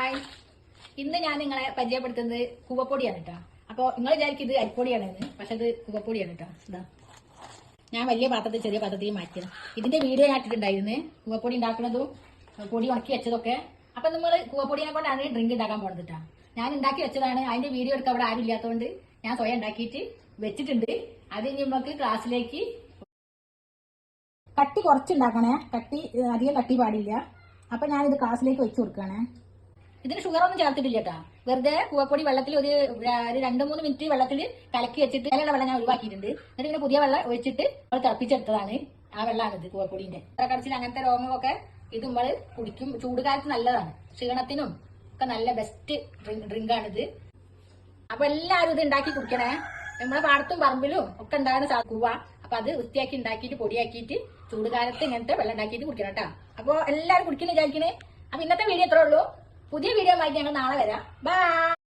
Hi ഇന്ന് ഞാൻ നിങ്ങളെ പരിചയപ്പെടുത്തുന്നത് കൂവപ്പൊടിയാണ് കേട്ടോ. അപ്പോൾ നിങ്ങൾ വിചാരിക്കും ഇത് അരിപ്പൊടിയാണെന്ന് പക്ഷെ ഇത് കൂവപ്പൊടിയാണ് കേട്ടോ. ഇതാ. ഞാൻ വലിയ പാത്രത്തിൽ ചെറിയ പാത്രത്തിൽ മാറ്റിയത്. ഇതിന്റെ വീഡിയോ ഞാൻ ഇട്ടിട്ടുണ്ടായിരുന്നു. കൂവപ്പൊടി ഉണ്ടാക്കുന്നതും പൊടി ഉണക്കി വെച്ചതൊക്കെ. അപ്പൊ നമ്മൾ കുവപ്പൊടിയെ കൊണ്ടാണ് ഡ്രിങ്ക് ഉണ്ടാക്കാൻ പോകുന്നത് കേട്ടോ ഞാൻ ഉണ്ടാക്കി വെച്ചതാണ്. അതിന്റെ വീഡിയോ എടുക്കാൻ അവിടെ ആരും ഇല്ലാത്തതുകൊണ്ട് ഞാൻ സ്വയം ഉണ്ടാക്കിയിട്ട് വെച്ചിട്ടുണ്ട്. അത് ഇനി നമുക്ക് ക്ലാസ്സിലേക്ക് കട്ടി കുറച്ചുണ്ടാക്കണേ. കട്ടി അധികം കട്ടി പാടില്ല. അപ്പൊ ഞാനിത് ക്ലാസ്സിലേക്ക് വെച്ച് കൊടുക്കുകയാണേ ഇതിന് ഷുഗർ ഒന്നും ചേർത്തിട്ടില്ല കേട്ടോ. വെറുതെ കൂവപ്പൊടി വെള്ളത്തിൽ ഒരു രണ്ട് മൂന്ന് മിനിറ്റ് വെള്ളത്തിൽ കലക്കി വെച്ചിട്ട് അതിലുള്ള വെള്ളം ഞാൻ ഒഴിവാക്കിയിട്ടുണ്ട്. എന്നിട്ട് പിന്നെ പുതിയ വെള്ളം ഒഴിച്ചിട്ട് നമ്മൾ തിളപ്പിച്ചെടുത്തതാണ് ആ വെള്ളമാണിത് കൂവപ്പൊടിന്റെ കടച്ചിൽ അങ്ങനത്തെ രോഗങ്ങളൊക്കെ ഇത് നമ്മൾ കുടിക്കും. ചൂടുകാലത്ത് നല്ലതാണ്. ക്ഷീണത്തിനും ഒക്കെ നല്ല ബെസ്റ്റ് ഡ്രിങ്ക് ഡ്രിങ്കാണിത് അപ്പൊ എല്ലാവരും ഇത് ഉണ്ടാക്കി കുടിക്കണേ. നമ്മളെ പാടത്തും പറമ്പിലും ഒക്കെ ഉണ്ടാകുന്ന കൂവ അപ്പൊ അത് വൃത്തിയാക്കി ഉണ്ടാക്കിയിട്ട് പൊടിയാക്കിയിട്ട് ചൂടുകാലത്ത് ഇങ്ങനത്തെ വെള്ളം ഉണ്ടാക്കിയിട്ട് കുടിക്കണം കേട്ടോ. അപ്പൊ എല്ലാവരും കുടിക്കുന്ന വിചാരിക്കണേ. അപ്പൊ ഇന്നത്തെ വീഡിയോ ഇത്രേ ഉള്ളൂ. പുതിയ വീഡിയോ ആയിട്ട് ഞങ്ങൾ നാളെ വരാം. ബൈ